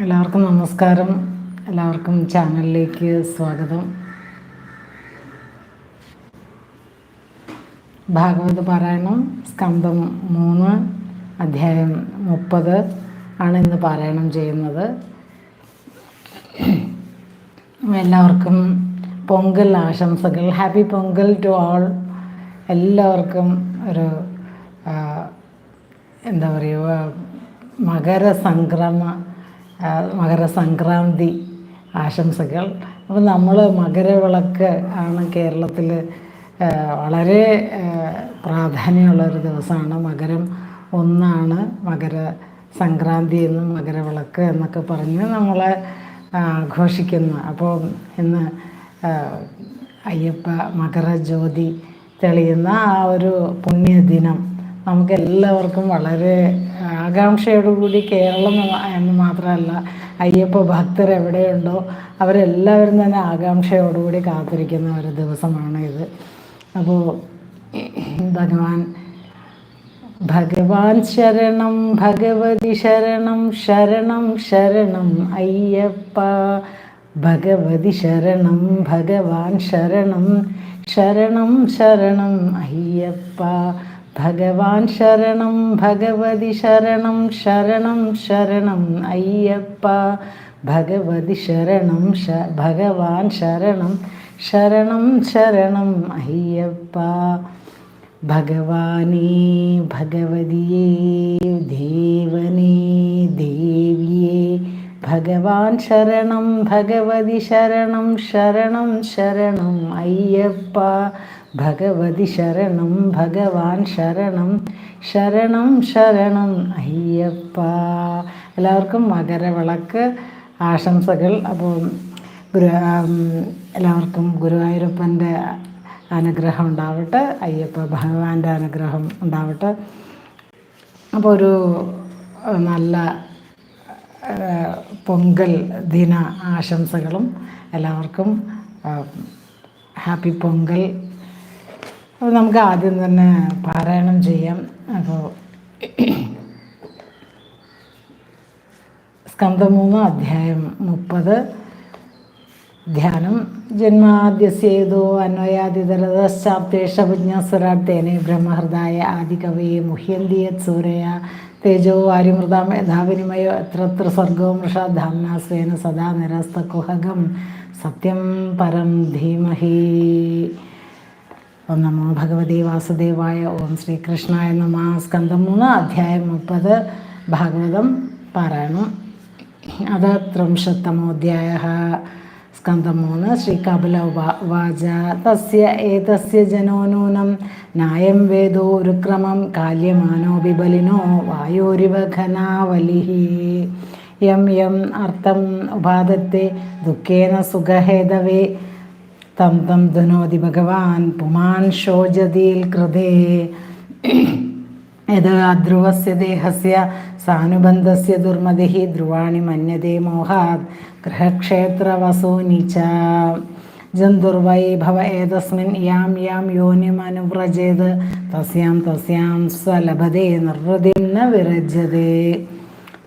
എല്ലാവർക്കും നമസ്കാരം. എല്ലാവർക്കും ചാനലിലേക്ക് സ്വാഗതം. ഭാഗവത പാരായണം സ്കന്ധം മൂന്ന് അധ്യായം മുപ്പത് ആണ് ഇന്ന് പാരായണം ചെയ്യുന്നത്. എല്ലാവർക്കും പൊങ്കൽ ആശംസകൾ. ഹാപ്പി പൊങ്കൽ ടു ഓൾ എല്ലാവർക്കും ഒരു എന്താ പറയുക മകരസംക്രമ മകരസംക്രാന്തി ആശംസകൾ. അപ്പോൾ നമ്മൾ മകരവിളക്ക് ആണ് കേരളത്തിൽ വളരെ പ്രാധാന്യമുള്ള ഒരു ദിവസമാണ്. മകരം ഒന്നാണ് മകര സംക്രാന്തി എന്നും മകരവിളക്ക് എന്നൊക്കെ പറഞ്ഞ് നമ്മൾ ആഘോഷിക്കുന്നു. അപ്പോൾ ഇന്ന് അയ്യപ്പ മകരജ്യോതി തെളിയുന്ന ആ ഒരു പുണ്യദിനം നമുക്കെല്ലാവർക്കും വളരെ ആകാംക്ഷയോടുകൂടി കേരളം എന്ന് മാത്രമല്ല അയ്യപ്പ ഭക്തർ എവിടെയുണ്ടോ അവരെല്ലാവരും തന്നെ ആകാംക്ഷയോടുകൂടി കാത്തിരിക്കുന്ന ഒരു ദിവസമാണ് ഇത്. അപ്പോൾ ഭഗവാൻ ഭഗവാൻ ശരണം ഭഗവതി ശരണം ശരണം ശരണം അയ്യപ്പ ഭഗവതി ശരണം ഭഗവാൻ ശരണം ശരണം ശരണം അയ്യപ്പ ഭഗവാൻ ശരണം ഭഗവതി ശരണം ശരണം ശരണം അയ്യപ്പ. ഭഗവതി ശരണം ശ ഭഗവാൻ ശരണം ശരണം ശരണം അയ്യപ്പ. ഭഗവാനേ ഭഗവതിയേ ദേവനേ. ഭഗവാൻ ശരണം ഭഗവതി ശരണം ശരണം ശരണം അയ്യപ്പ. ഭഗവതി ശരണം ഭഗവാൻ ശരണം ശരണം ശരണം അയ്യപ്പ. എല്ലാവർക്കും മകരവിളക്ക് ആശംസകൾ. അപ്പോൾ ഗുരു എല്ലാവർക്കും ഗുരുവായൂരപ്പന്റെ അനുഗ്രഹം ഉണ്ടാവട്ടെ അയ്യപ്പ ഭഗവാന്റെ അനുഗ്രഹം ഉണ്ടാവട്ടെ. അപ്പോൾ ഒരു നല്ല പൊങ്കൽ ദിന ആശംസകളും എല്ലാവർക്കും. ഹാപ്പി പൊങ്കൽ. അപ്പോൾ നമുക്ക് ആദ്യം തന്നെ പാരായണം ചെയ്യാം. അപ്പോൾ സ്കന്ധം മൂന്ന് അധ്യായം മുപ്പത്. ധ്യാനം. ജന്മാദ്യസേതോ അന്വയാതിതരതശ്ചാപ്തേഷവിജ്ഞസ്വരാട്ടേനെ ബ്രഹ്മഹൃദായ ആദികവയെ മുഹ്യന്തിയത് സൂരയ തേജോ വാരിമൃതാം യഥാവിനിമയോ എത്രത്ര സർഗോ മൃഷാധാംന സ്വേന സദാ നിരസ്തകുഹകം. സത്യം പരം ധീമഹി. ഓം നമോ ഭഗവതി വാസുദേവായ ഓം ശ്രീകൃഷ്ണായ നമ. സ്കന്ധം മൂന്ന് അധ്യായം മുപ്പത് ഭാഗവതം പാരായണം. അത് ത്രിംശത്തമോധ്യായ. സ്കന്ധം ശ്രീ ശ്രീകപില ഉവാച തസ്യ ഏതസ്യ ജനോ നൂനം ന്യായം വേദോ ഒരുക്രമം കാല്യമാനോ വിബലിനോ വായോരിവ എം യം അർത്ഥം ഉപാദത്തെ ദുഃഖേന സുഖഹേതവേ. തം തം ധുനോതി ഭഗവാൻ പുമാൻ ശോചതിയിൽ കൃതേ. യത് അധ്രുവസ്യ ദേഹസ്യ സാനുബന്ധസ്യ ദുർമതി ധ്രുവാണി മന്യത്തെ മോഹാത് ഗൃഹക്ഷേത്രവസൂനി ച ജന്തുർവൈ ഭവ ഏതസ്മിൻ യാം യാം യോനിമനുവ്രജേത് തസ്യാം തസ്യാം സ്വലഭതേ നിർവൃതിം ന വിരജ്യതേ.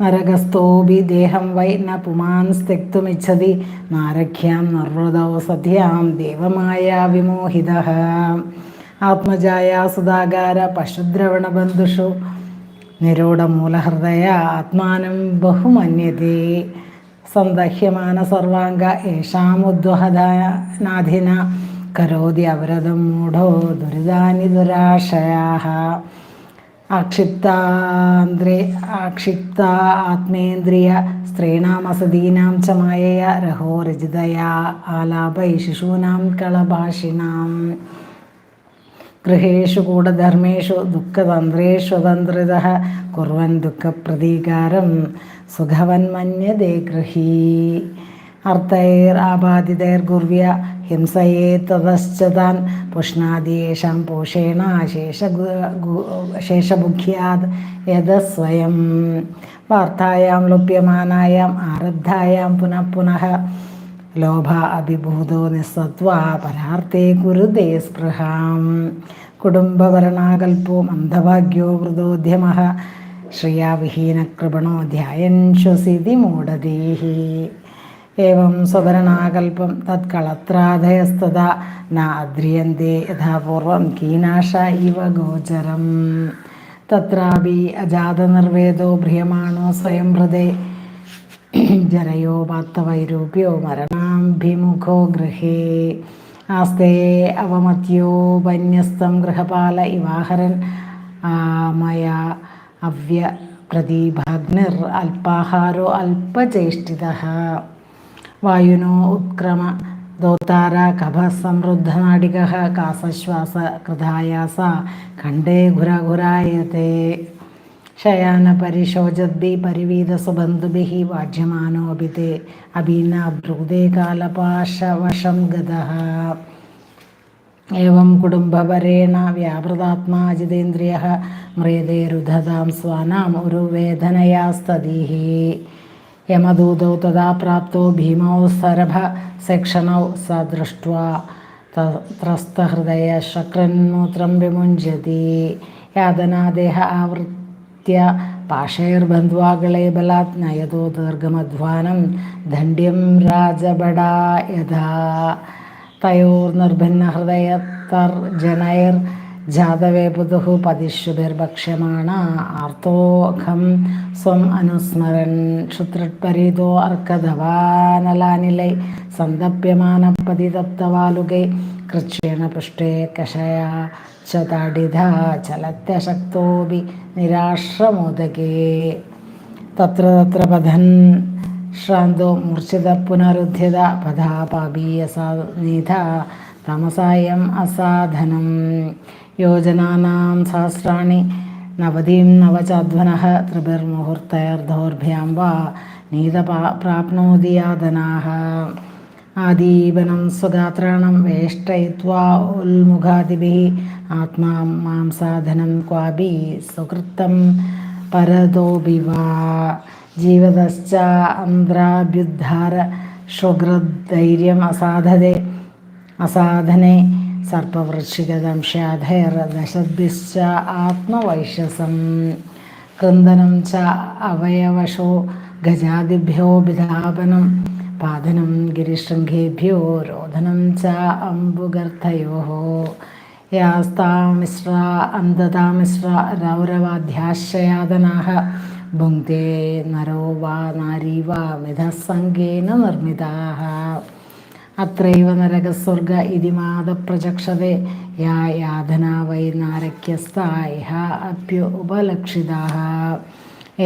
നരകസ്ഥോപി ദേഹം വൈ ന പുമാൻ സ്ത്യക്തുമിച്ഛതി നാരഖ്യാം നിർവൃതോ സദ്യാം ദേവമായ വിമോഹിത. ആത്മജായ സുധാകാര പശുദ്രവണബന്ധുഷു നിരൂഢമൂലഹൃദയ ആത്മാനം ബഹുമന്യതേ. സന്ദഹ്യമാന സർവാംഗ യേഷാമുദ്വഹദാനാധിന കരോതി അവരതം മൂഢോ ദുരിതാനി ദുരാശയാ ആക്ഷിപ്താന്ത്രേ ആക്ഷിപ്ത ആത്മേന്ദ്രിയ സ്ത്രീണാമസദീനാം ച മായയ രഹോ രചിതയാ ആലാപൈ ശിശൂനാം കളഭാഷിണാം. ഗൃഹേഷു കൂടധർമ്മേഷു ദുഃഖതന്ത്രേഷു തന്ത്രിത കുറവൻ ദുഃഖപ്രതീകാരം സുഖവൻ മന്യതേ ഗൃഹീ. ഗുർവ്യ ഹിംസയേ തതശ്ചതാൻ പുഷ്ണാദിയേഷാം പോഷേണ ശേഷ ശേഷബുഖ്യാത് യഥ സ്വയം. വാർത്തായാം ലുപ്യമാനായാം ആരബ്ധായാം പുനഃ പുനഃ. ലോഭ അഭിഭൂതോ നിസ്സത്വ പരാർത്ഥേ കുരുതേ സ്പൃഹാം. കുടുംബവരണാകൽപ്പോ മന്ദഭാഗ്യോ വൃതോദ്യമ ശ്രിയാവിഹീനകൃപണോ ധ്യായൻ ശ്വസിതി മൂഢതീഹി ഏവം സ്വതരണാകൽപ്പം തത്കളത്രാധയസ്തത നാദ്രിയന്തേ യഥാപൂർവം കീനാശ ഇവ ഗോചരം. തത്രാപി അജാതനിർവേദോ ഭ്രിയമാണോ സ്വയം ഹൃദേ. ജരയോ പാത്തവൈരൂപ്യോ മരണാഭിമുഖോ ഗൃഹേ. ആസ്തേ അവമത്യോപന്യസ്തം ഗൃഹപാല ഇവാഹരൻ. മയ അവ്യ പ്രദീഭാഗ്നിർ അല്പാഹാരോ അല്പചേഷ്ടിത വായുനോ ഉത്ക്രമ ദോത്താര കഫസമൃദ്ധനാടിക കാസശ്വാസ കൃതായാസ ഖണ്ഡേ ഘുരഘുരായത്തെ शयान शयानपरिशोचद्भि परिवीदसुबन्धुभिः वाज्यमानोऽपि ते अभिनाब्रूदे कालपाशवशं गतः एवं कुटुम्बपरेण व्यापृतात्मा जितेन्द्रियः म्रियते रुदतां स्वानाम् उरुवेदनया स्तदिः यमदूतौ तदा प्राप्तो भीमौ सरभसेक्षणौ स दृष्ट्वा त्रस्तहृदयशक्रन्मूत्रं विमुञ्जति। यातनादेह आवृत् യാതനാദേഹ പാഷേർ ബന്ധുവാകളെ ബലാത് നയതോ ദീർഘമധ്വാനം. ദണ്ഡ്യം രാജബടാ യഥാ തയോർനിർഭിന്നഹൃദയത്തർജനൈർ ജാതവേ പുതുഃ പതിഷുഭിർഭക്ഷ്യമാണ ആർത്തോഖം സ്വം അനുസ്മരൻ. ക്ഷുത്രിപരീതോ അർക്കധവാനലാനിലൈ. സന്തപ്യമാനപതിതപ്തവാലുകൈ കൃച്ഛേണ പൃഷ്ടേ കഷയ. ചലത്യശക്തോപി നിരാശ്രമോദകേ. തത്ര തത്ര പഥൻ ശ്രാന്തോ മൂർച്ഛിത പുനരുദ്ധ്യത പഥാ പാപീയസാനിധ തമസായം അസാധനം. യോജനാനാം സഹസ്രാണി നവതിം നവചാധ്വനഃ ത്രിഭിർമുഹൂർത്തൈർദൗർഭ്യാം വാ നീത പ്രാപ്നോതി യാതനാः ആദീപനം സ്വഗാത്രാണം വേഷ്ടയിത്വാ ഉൽമുഖാതിഭി ആത്മാ മാം സാധനം ക്വാപി സുഹൃത്തം പരതോപി വാ ജീവതശ്ച അന്ത്രാഭ്യുദ്ധാര ശുഗ്രധൈര്യം അസാധതെ അസാധനെ. സർപ്പവൃക്ഷികദംശാധൈർദശദ്ഭിശ്ച ആത്മവൈശസം കൃന്ദനം ച അവയവശോ ഗജാദിഭ്യോ വിധാപനം പാദനം ഗിരിശൃംഗേഭ്യോ രോധനം ച അംബുഗർത്തയോ യാസ്താമിശ്ര അന്തതാമിശ്ര രൗരവാധ്യാശയാതനാः ഭുങ്ക്തേ നരോ വാ നാരീ വാ മിഥസംഗേന നിർമ്മിതാः അത്രൈവ നരകസ്വർഗ ഇതി മാതപ്രചക്ഷതേ യാ യാതന വൈ നാരക്യസ്ത ഇഹ അപ്യ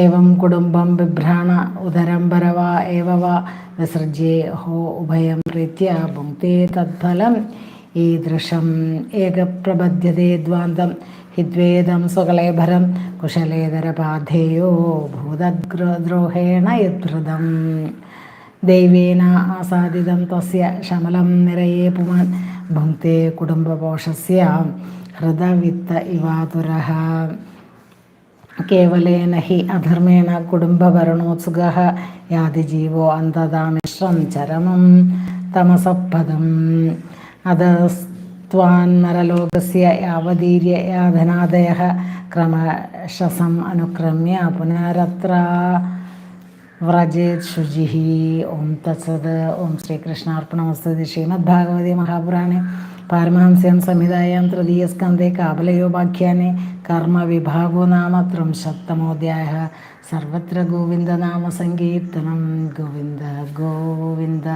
ഏവം കുടുംബം ബിഭ്രാണ ഉദരംബര വാ ഏവ വാ വിസൃജ്യേ ഹോ ഉഭയം പ്രീത്യ ഭുക്തേ തത്ഫലം. ഈദൃശം ഏകപ്രബധ്യതേ ദ്വാന്തം ഹിദ്വേദം സ്വകലേഭരം കുശലേതരപാധേയോ ഭൂതദ്രോഹേണ യദ്ധൃതം ദൈവേന ആസാദിതം തസ്യ ശമലം നിരയേ പുമാൻ ഭുക്തേ കുടുംബപോഷസ്യ ഹൃദവിത്ത ഇവാതുരഹ. കേവലേന ഹി അധർമ്മേണ കുടുംബഭരണോത്സുക യാതി ജീവോ അന്തതാമിശ്രം ചരമം തമസപ്പദം. അധസ്ത്വാന്നരലോകസ്യ യാവതീര്യ യാതനാദയ ക്രമശസം അനുക്രമ്യ പുനരത്ര വ്രജേത് ശുചി. ഓം തത്സത്. ഓം ശ്രീകൃഷ്ണാർപ്പണമസ്തുതി. ശ്രീമദ്ഭാഗവതി മഹാപുരാണെ. പാരമഹംസ്യം സംവിധായം തൃതീയസ്കന്ധേ കാബലയോപാഖ്യാനെ കർമ്മവിഭാഗോ നാമ ത്രിംശത്തമോധ്യായ സർവത്ര ഗോവിന്ദനാമ സങ്കീർത്തനം. ഗോവിന്ദ ഗോവിന്ദ.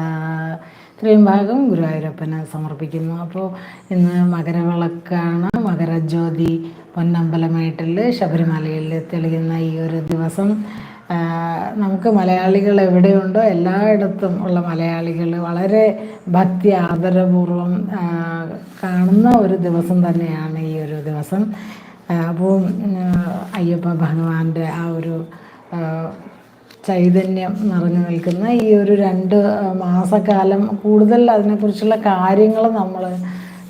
ഇത്രയും ഭാഗം ഗുരുവായൂരപ്പന് സമർപ്പിക്കുന്നു. അപ്പോൾ ഇന്ന് മകരവിളക്കാണ് മകരജ്യോതി പൊന്നമ്പലമേട്ടിൽ ശബരിമലയിൽ തെളിയുന്ന ഈ ഒരു ദിവസം. നമുക്ക് മലയാളികൾ എവിടെയുണ്ടോ എല്ലായിടത്തും ഉള്ള മലയാളികൾ വളരെ ഭക്തി ആദരപൂർവം കാണുന്ന ഒരു ദിവസം തന്നെയാണ് ഈ ഒരു ദിവസം. അപ്പോൾ അയ്യപ്പ ഭഗവാന്റെ ആ ഒരു ചൈതന്യം നിറഞ്ഞു നിൽക്കുന്ന ഈ ഒരു രണ്ട് മാസക്കാലം കൂടുതൽ അതിനെക്കുറിച്ചുള്ള കാര്യങ്ങൾ നമ്മൾ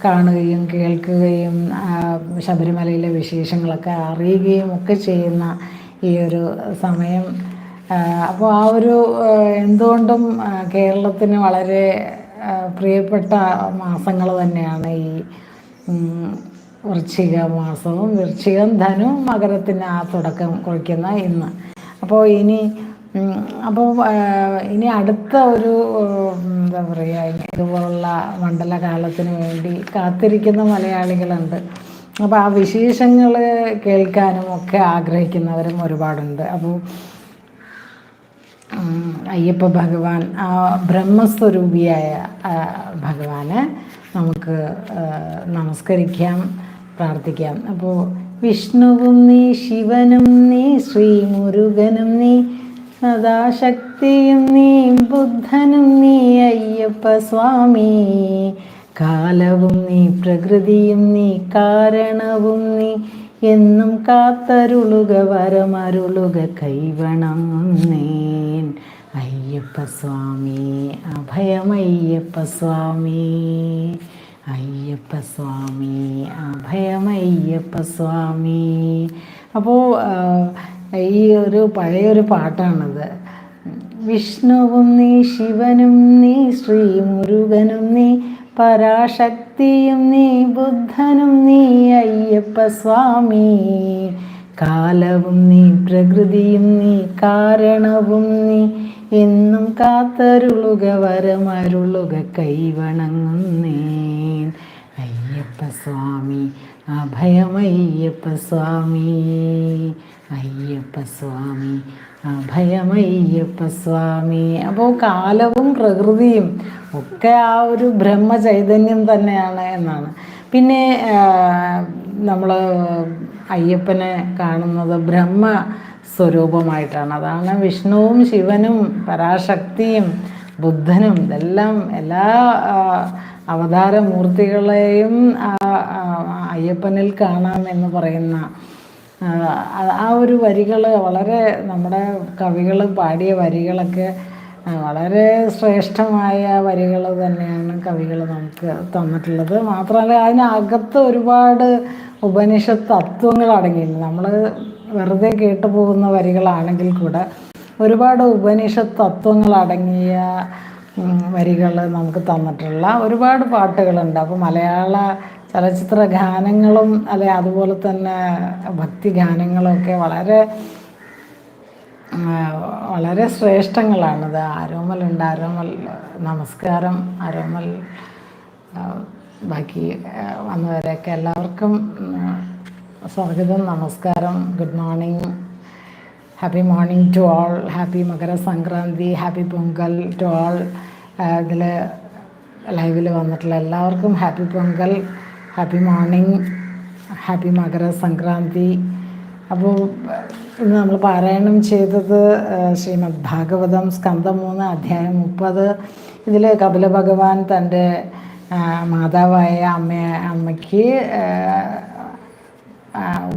കാണുകയും കേൾക്കുകയും ശബരിമലയിലെ വിശേഷങ്ങളൊക്കെ അറിയുകയും ഒക്കെ ചെയ്യുന്ന ഈ ഒരു സമയം അപ്പോൾ ആ ഒരു എന്തുകൊണ്ടും കേരളത്തിന് വളരെ പ്രിയപ്പെട്ട മാസങ്ങൾ തന്നെയാണ് ഈ വൃശ്ചിക മാസവും. വൃശ്ചികം ധനു മകരത്തിന് ആ തുടക്കം കുറിക്കുന്ന ഇന്ന്. അപ്പോൾ ഇനി അപ്പോൾ ഇനി അടുത്ത ഒരു എന്താ പറയുക ഇതുപോലുള്ള മണ്ഡലകാലത്തിന് വേണ്ടി കാത്തിരിക്കുന്ന മലയാളികളുണ്ട്. അപ്പോൾ ആ വിശേഷങ്ങൾ കേൾക്കാനും ഒക്കെ ആഗ്രഹിക്കുന്നവരും ഒരുപാടുണ്ട്. അപ്പോൾ അയ്യപ്പ ഭഗവാൻ ആ ബ്രഹ്മസ്വരൂപിയായ ഭഗവാനെ നമുക്ക് നമസ്കരിക്കാം പ്രാർത്ഥിക്കാം. അപ്പോൾ വിഷ്ണുവും നീ ശിവനും നീ ശ്രീ മുരുകനും നീ സദാശക്തിയും നീ ബുദ്ധനും നീ അയ്യപ്പ സ്വാമി കാലവും നീ പ്രകൃതിയും നീ കാരണവും നീ എന്നും കാത്തരുളുക വരമരുളുക കൈവണങ്ങുന്നേൻ അയ്യപ്പ സ്വാമി അഭയമയ്യപ്പ സ്വാമി. അയ്യപ്പ സ്വാമി അഭയമയ്യപ്പ സ്വാമി. അപ്പോൾ ഈ ഒരു പഴയൊരു പാട്ടാണത്. വിഷ്ണുവും നീ ശിവനും നീ ശ്രീ മുരുകനും നീ പരാശക്തിയും നീ ബുദ്ധനും നീ അയ്യപ്പ സ്വാമി. കാലവും നീ പ്രകൃതിയും നീ കാരണവും നീ എന്നും കാത്തരുളുക വരമരുളുക കൈവണങ്ങുന്നേ അയ്യപ്പ സ്വാമി അഭയമയ്യപ്പ സ്വാമി അയ്യപ്പ സ്വാമി അഭയമയ്യപ്പ സ്വാമി അപ്പോൾ കാലവും പ്രകൃതിയും ഒക്കെ ആ ഒരു ബ്രഹ്മചൈതന്യം തന്നെയാണ് എന്നാണ്. പിന്നെ നമ്മൾ അയ്യപ്പനെ കാണുന്നത് ബ്രഹ്മ സ്വരൂപമായിട്ടാണ് അതാണ് വിഷ്ണുവും ശിവനും പരാശക്തിയും ബുദ്ധനും ഇതെല്ലാം എല്ലാ അവതാരമൂർത്തികളെയും അയ്യപ്പനിൽ കാണാം എന്ന് പറയുന്ന ആ ഒരു വരികൾ വളരെ നമ്മുടെ കവികൾ പാടിയ വരികളൊക്കെ വളരെ ശ്രേഷ്ഠമായ വരികൾ തന്നെയാണ് കവികൾ നമുക്ക് തന്നിട്ടുള്ളത്. മാത്രമല്ല അതിനകത്ത് ഒരുപാട് ഉപനിഷത്ത് തത്വങ്ങൾ അടങ്ങിയിട്ടുണ്ട്. നമ്മൾ വെറുതെ കേട്ടു പോകുന്ന വരികളാണെങ്കിൽ കൂടെ ഒരുപാട് ഉപനിഷത്ത് തത്വങ്ങൾ അടങ്ങിയ വരികൾ നമുക്ക് തന്നിട്ടുള്ള ഒരുപാട് പാട്ടുകളുണ്ട്. അപ്പോൾ മലയാള ചലച്ചിത്ര ഗാനങ്ങളും അല്ലെ അതുപോലെ തന്നെ ഭക്തി ഗാനങ്ങളൊക്കെ വളരെ വളരെ ശ്രേഷ്ഠങ്ങളാണത് ആരോമലുണ്ട് ആരോമൽ നമസ്കാരം ആരോമൽ ബാക്കി വന്നവരെയൊക്കെ എല്ലാവർക്കും സ്വാഗതം നമസ്കാരം good morning happy morning to all happy Makara Sankranti happy Pongal to all ഇതിൽ ലൈവിൽ വന്നിട്ടുള്ള എല്ലാവർക്കും happy Pongal. Happy morning happy Makara Sankranti അപ്പോൾ ഇന്ന് നമ്മൾ പാരായണം ചെയ്തത് ശ്രീമദ് ഭാഗവതം സ്കന്ധം മൂന്ന് അധ്യായം മുപ്പത്. ഇതിൽ കപില ഭഗവാൻ തന്റെ മാതാവായ അമ്മ അമ്മയ്ക്ക്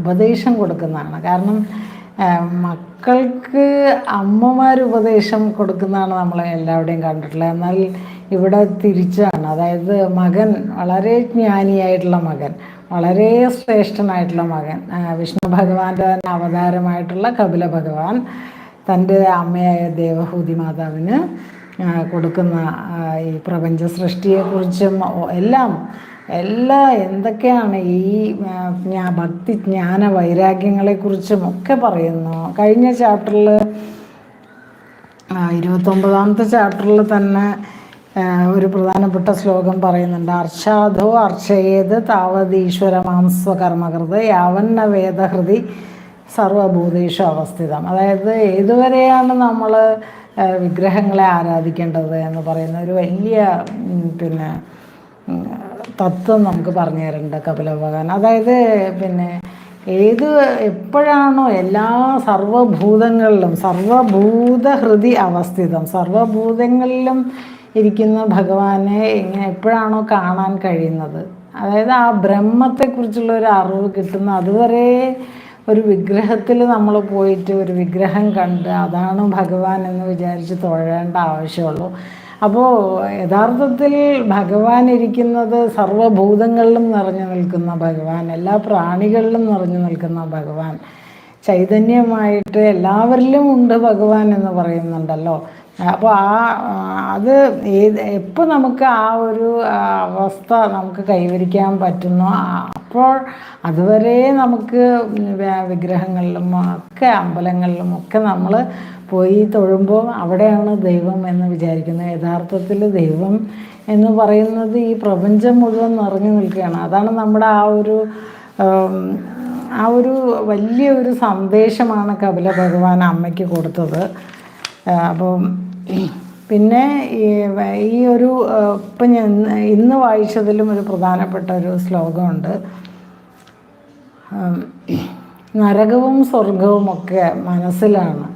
ഉപദേശം കൊടുക്കുന്നതാണ്. കാരണം മക്കൾക്ക് അമ്മമാർ ഉപദേശം കൊടുക്കുന്നതാണ് നമ്മളെ എല്ലാവരുടെയും കണ്ടിട്ടുള്ളത്. എന്നാൽ ഇവിടെ തിരിച്ചാണ്. അതായത് മകൻ വളരെ ജ്ഞാനിയായിട്ടുള്ള മകൻ വളരെ ശ്രേഷ്ഠനായിട്ടുള്ള മകൻ. വിഷ്ണു ഭഗവാന്റെ തന്നെ അവതാരമായിട്ടുള്ള കപില ഭഗവാൻ തന്റെ അമ്മയായ ദേവഹൂതി മാതാവിന് കൊടുക്കുന്ന ഈ പ്രപഞ്ച സൃഷ്ടിയെക്കുറിച്ചും എല്ലാം എല്ലാ എന്തൊക്കെയാണ് ഈ ഭക്തി ജ്ഞാന വൈരാഗ്യങ്ങളെക്കുറിച്ചും ഒക്കെ പറയുന്നു. കഴിഞ്ഞ ചാപ്റ്ററിൽ ഇരുപത്തൊമ്പതാമത്തെ ചാപ്റ്ററിൽ തന്നെ ഒരു പ്രധാനപ്പെട്ട ശ്ലോകം പറയുന്നുണ്ട്. അർഷാധോ അർച്ചയേത് താവതീശ്വരമാംസ്വകർമ്മകൃത് യാവന്ന വേദഹൃതി സർവഭൂതേഷു അവസ്ഥിതം. അതായത് ഏതുവരെയാണ് നമ്മൾ വിഗ്രഹങ്ങളെ ആരാധിക്കേണ്ടത് എന്ന് പറയുന്ന ഒരു വലിയ പിന്നെ തത്വം നമുക്ക് പറഞ്ഞു തരുന്നുണ്ട് കപില ഭഗവാൻ. അതായത് പിന്നെ ഏത് എപ്പോഴാണോ എല്ലാ സർവഭൂതങ്ങളിലും സർവഭൂതഹൃതി അവസ്ഥിതം. സർവഭൂതങ്ങളിലും ഇരിക്കുന്ന ഭഗവാനെ എങ്ങനെ എപ്പോഴാണോ കാണാൻ കഴിയുന്നത്. അതായത് ആ ബ്രഹ്മത്തെക്കുറിച്ചുള്ള ഒരു അറിവ് കിട്ടുന്ന അതുവരെ ഒരു വിഗ്രഹത്തിൽ നമ്മൾ പോയിട്ട് ഒരു വിഗ്രഹം കണ്ട് അതാണ് ഭഗവാൻ എന്ന് വിചാരിച്ച് തൊഴേണ്ട ആവശ്യമുള്ളൂ. അപ്പോൾ യഥാർത്ഥത്തിൽ ഭഗവാൻ ഇരിക്കുന്നത് സർവഭൂതങ്ങളിലും നിറഞ്ഞു നിൽക്കുന്ന ഭഗവാൻ എല്ലാ പ്രാണികളിലും നിറഞ്ഞു നിൽക്കുന്ന ഭഗവാൻ. ചൈതന്യമായിട്ട് എല്ലാവരിലും ഉണ്ട് ഭഗവാൻ എന്ന് പറയുന്നുണ്ടല്ലോ. അപ്പോൾ ആ അത് ഏത് എപ്പോൾ നമുക്ക് ആ ഒരു അവസ്ഥ നമുക്ക് കൈവരിക്കാൻ പറ്റുന്നോ അപ്പോൾ അതുവരെ നമുക്ക് വിഗ്രഹങ്ങളിലും ഒക്കെ അമ്പലങ്ങളിലും ഒക്കെ നമ്മൾ പോയി തൊഴുമ്പോൾ അവിടെയാണ് ദൈവം എന്ന് വിചാരിക്കുന്നത്. യഥാർത്ഥത്തിൽ ദൈവം എന്ന് പറയുന്നത് ഈ പ്രപഞ്ചം മുഴുവൻ നിറഞ്ഞു നിൽക്കുകയാണ്. അതാണ് നമ്മുടെ ആ ഒരു ആ ഒരു വലിയ ഒരു സന്ദേശമാണ് കപില ഭഗവാൻ അമ്മയ്ക്ക് കൊടുത്തത്. ആ, അപ്പം പിന്നെ ഈ ഒരു ഇപ്പം ഞാൻ ഇന്ന് വായിച്ചതിലും ഒരു പ്രധാനപ്പെട്ട ഒരു ശ്ലോകമുണ്ട്. നരകവും സ്വർഗവും ഒക്കെ മനസ്സിലാണ്.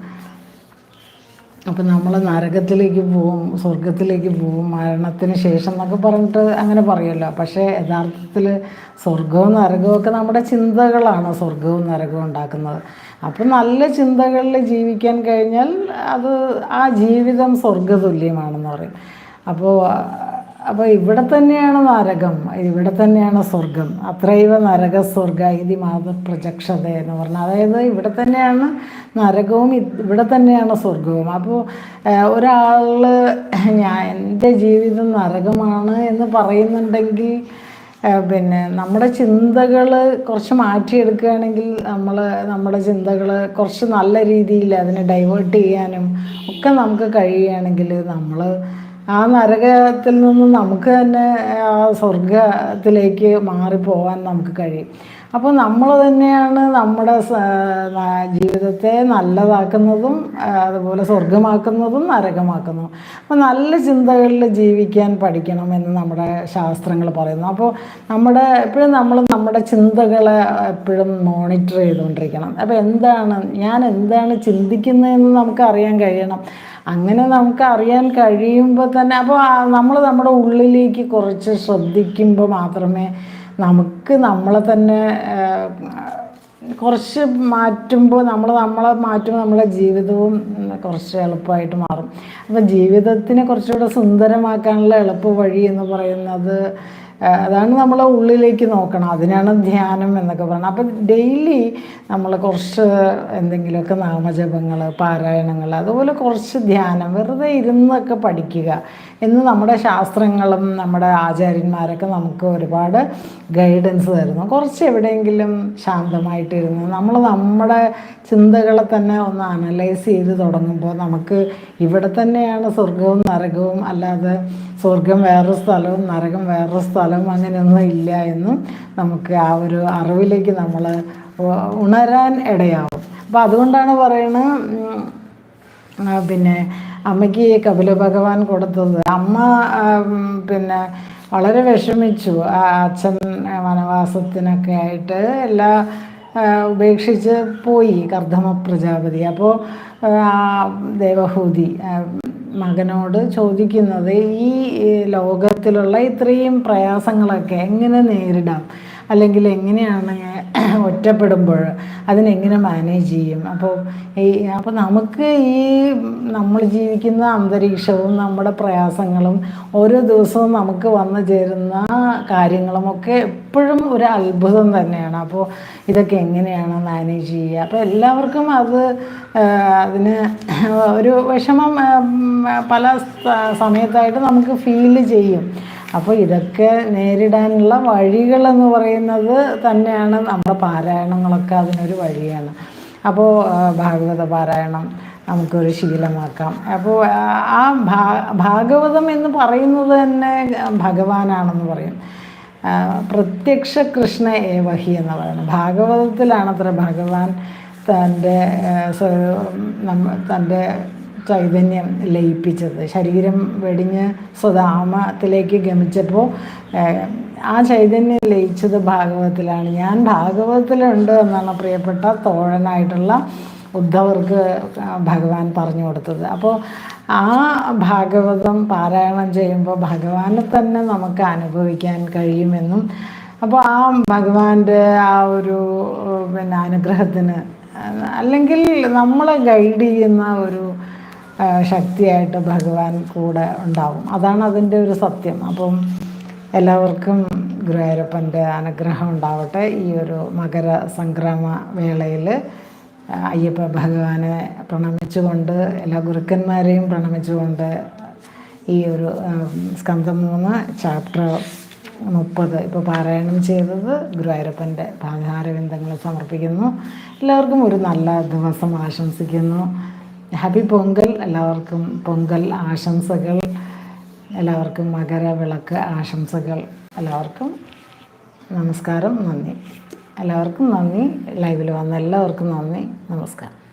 അപ്പം നമ്മൾ നരകത്തിലേക്ക് പോവും സ്വർഗത്തിലേക്ക് പോവും മരണത്തിന് ശേഷം എന്നൊക്കെ പറഞ്ഞിട്ട് അങ്ങനെ പറയുമല്ലോ. പക്ഷേ യഥാർത്ഥത്തിൽ സ്വർഗവും നരകവും ഒക്കെ നമ്മുടെ ചിന്തകളാണ് സ്വർഗവും നരകവും ഉണ്ടാക്കുന്നത്. അപ്പം നല്ല ചിന്തകളിൽ ജീവിക്കാൻ കഴിഞ്ഞാൽ അത് ആ ജീവിതം സ്വർഗതുല്യമാണെന്ന് പറയും. അപ്പോൾ അപ്പോൾ ഇവിടെ തന്നെയാണ് നരകം ഇവിടെ തന്നെയാണ് സ്വർഗം അത്രൈവ നരക സ്വർഗ ഇതി മാത പ്രചക്ഷത എന്ന് പറഞ്ഞാൽ അതായത് ഇവിടെ തന്നെയാണ് നരകവും ഇവിടെ തന്നെയാണ് സ്വർഗവും അപ്പോൾ ഒരാൾ ഞാൻ എന്റെ ജീവിതം നരകമാണ് എന്ന് പറയുന്നുണ്ടെങ്കിൽ പിന്നെ നമ്മുടെ ചിന്തകൾ കുറച്ച് മാറ്റിയെടുക്കുകയാണെങ്കിൽ നമ്മൾ നമ്മുടെ ചിന്തകൾ കുറച്ച് നല്ല രീതിയിൽ അതിനെ ഡൈവേർട്ട് ചെയ്യാനും ഒക്കെ നമുക്ക് കഴിയുകയാണെങ്കിൽ നമ്മൾ ആ നരകത്തിൽ നിന്ന് നമുക്ക് തന്നെ ആ സ്വർഗത്തിലേക്ക് മാറിപ്പോവാൻ നമുക്ക് കഴിയും. അപ്പോൾ നമ്മൾ തന്നെയാണ് നമ്മുടെ ജീവിതത്തെ നല്ലതാക്കുന്നതും അതുപോലെ സ്വർഗമാക്കുന്നതും നരകമാക്കുന്നതും. അപ്പോൾ നല്ല ചിന്തകളിൽ ജീവിക്കാൻ പഠിക്കണം എന്ന് നമ്മുടെ ശാസ്ത്രങ്ങൾ പറയുന്നു. അപ്പോൾ നമ്മുടെ എപ്പോഴും നമ്മൾ നമ്മുടെ ചിന്തകളെ എപ്പോഴും മോണിറ്റർ ചെയ്തുകൊണ്ടിരിക്കണം. അപ്പോൾ എന്താണ് ഞാൻ എന്താണ് ചിന്തിക്കുന്നതെന്ന് നമുക്ക് അറിയാൻ കഴിയണം. അങ്ങനെ നമുക്ക് അറിയാൻ കഴിയുമ്പോൾ തന്നെ അപ്പോൾ നമ്മൾ നമ്മുടെ ഉള്ളിലേക്ക് കുറച്ച് ശ്രദ്ധിക്കുമ്പോൾ മാത്രമേ നമുക്ക് നമ്മളെ തന്നെ കുറച്ച് മാറ്റുമ്പോൾ നമ്മൾ നമ്മളെ മാറ്റുമ്പോൾ നമ്മുടെ ജീവിതവും കുറച്ച് എളുപ്പമായിട്ട് മാറും. അപ്പോൾ ജീവിതത്തിനെ കുറച്ചുകൂടെ സുന്ദരമാക്കാനുള്ള എളുപ്പ വഴി എന്ന് പറയുന്നത് അതാണ് നമ്മളെ ഉള്ളിലേക്ക് നോക്കണം. അതിനാണ് ധ്യാനം എന്നൊക്കെ പറയുന്നത്. അപ്പം ഡെയിലി നമ്മൾ കുറച്ച് എന്തെങ്കിലുമൊക്കെ നാമജപങ്ങൾ പാരായണങ്ങൾ അതുപോലെ കുറച്ച് ധ്യാനം വെറുതെ ഇരുന്നൊക്കെ പഠിക്കുക. എന്ന് നമ്മുടെ ശാസ്ത്രങ്ങളും നമ്മുടെ ആചാര്യന്മാരൊക്കെ നമുക്ക് ഒരുപാട് ഗൈഡൻസ് തരുന്നു. കുറച്ച് എവിടെയെങ്കിലും ശാന്തമായിട്ടിരുന്ന് നമ്മൾ നമ്മുടെ ചിന്തകളെ തന്നെ ഒന്ന് അനലൈസ് ചെയ്ത് തുടങ്ങുമ്പോൾ നമുക്ക് ഇവിടെ തന്നെയാണ് സ്വർഗവും നരകവും അല്ലാതെ സ്വർഗം വേറൊരു സ്ഥലവും നരകം വേറൊരു സ്ഥലവും അങ്ങനെയൊന്നും ഇല്ല എന്നും നമുക്ക് ആ ഒരു അറിവിലേക്ക് നമ്മൾ ഉണരാൻ ഇടയാവും. അപ്പോൾ അതുകൊണ്ടാണ് പറയുന്നത് പിന്നെ അമ്മയ്ക്ക് കപില ഭഗവാൻ കൊടുത്തത്. അമ്മ പിന്നെ വളരെ വിഷമിച്ചു. അച്ഛൻ വനവാസത്തിനൊക്കെ ആയിട്ട് എല്ലാ ഉപേക്ഷിച്ച് പോയി കർദ്ധമ പ്രജാപതി. അപ്പോൾ ദേവഹൂതി മകനോട് ചോദിക്കുന്നത് ഈ ലോകത്തിലുള്ള ഇത്രയും പ്രയാസങ്ങളൊക്കെ എങ്ങനെ നേരിടാം? അല്ലെങ്കിൽ എങ്ങനെയാണ് ഒറ്റപ്പെടുമ്പോൾ അതിനെങ്ങനെ മാനേജ് ചെയ്യും? അപ്പോൾ ഈ അപ്പോൾ നമുക്ക് ഈ നമ്മൾ ജീവിക്കുന്ന അന്തരീക്ഷവും നമ്മുടെ പ്രയാസങ്ങളും ഓരോ ദിവസവും നമുക്ക് വന്നു ചേരുന്ന കാര്യങ്ങളുമൊക്കെ എപ്പോഴും ഒരു അത്ഭുതം തന്നെയാണ്. അപ്പോൾ ഇതൊക്കെ എങ്ങനെയാണ് മാനേജ് ചെയ്യുക? അപ്പോൾ എല്ലാവർക്കും അത് അതിന് ഒരു വിഷമം പല സമയത്തായിട്ട് നമുക്ക് ഫീൽ ചെയ്യും. അപ്പോൾ ഇതൊക്കെ നേരിടാനുള്ള വഴികളെന്ന് പറയുന്നത് തന്നെയാണ് നമ്മുടെ പാരായണങ്ങളൊക്കെ അതിനൊരു വഴിയാണ്. അപ്പോൾ ഭാഗവത പാരായണം നമുക്കൊരു ശീലമാക്കാം. അപ്പോൾ ആ, ഭാഗവതം എന്ന് പറയുന്നത് തന്നെ ഭഗവാനാണെന്ന് പറയും. പ്രത്യക്ഷ കൃഷ്ണ ഏവഹി എന്ന് പറയുന്നത്. ഭാഗവതത്തിലാണത്ര ഭഗവാൻ തന്റെ തന്റെ ചൈതന്യം ലയിപ്പിച്ചത്. ശരീരം വെടിഞ്ഞ് സ്വധാമത്തിലേക്ക് ഗമിച്ചപ്പോൾ ആ ചൈതന്യം ലയിച്ചത് ഭാഗവതത്തിലാണ്. ഞാൻ ഭാഗവതത്തിലുണ്ട് എന്നാണ് പ്രിയപ്പെട്ട തോഴനായിട്ടുള്ള ഉദ്ധവർക്ക് ഭഗവാൻ പറഞ്ഞു കൊടുത്തത്. അപ്പോൾ ആ ഭാഗവതം പാരായണം ചെയ്യുമ്പോൾ ഭഗവാനെ തന്നെ നമുക്ക് അനുഭവിക്കാൻ കഴിയുമെന്നും അപ്പോൾ ആ ഭഗവാന്റെ ആ ഒരു പിന്നെ അനുഗ്രഹത്തിന് അല്ലെങ്കിൽ നമ്മളെ ഗൈഡ് ചെയ്യുന്ന ഒരു ശക്തിയായിട്ട് ഭഗവാൻ കൂടെ ഉണ്ടാവും. അതാണ് അതിന്റെ ഒരു സത്യം. അപ്പം എല്ലാവർക്കും ഗുരുവായൂരപ്പന്റെ അനുഗ്രഹം ഉണ്ടാവട്ടെ. ഈ ഒരു മകര സംക്രമ വേളയിൽ അയ്യപ്പ ഭഗവാനെ പ്രണമിച്ചുകൊണ്ട് എല്ലാ ഗുരുക്കന്മാരെയും പ്രണമിച്ചുകൊണ്ട് ഈ ഒരു സ്കന്ധം മൂന്ന് ചാപ്റ്റർ മുപ്പത് ഇപ്പോൾ പാരായണം ചെയ്തത് ഗുരുവായൂരപ്പന്റെ പാദാരവിന്ദങ്ങൾ സമർപ്പിക്കുന്നു. എല്ലാവർക്കും ഒരു നല്ല ദിവസം ആശംസിക്കുന്നു. ഹാപ്പി പൊങ്കൽ. എല്ലാവർക്കും പൊങ്കൽ ആശംസകൾ. എല്ലാവർക്കും മകരവിളക്ക് ആശംസകൾ. എല്ലാവർക്കും നമസ്കാരം. നന്ദി. എല്ലാവർക്കും നന്ദി. ലൈവിൽ വന്ന എല്ലാവർക്കും നന്ദി. നമസ്കാരം.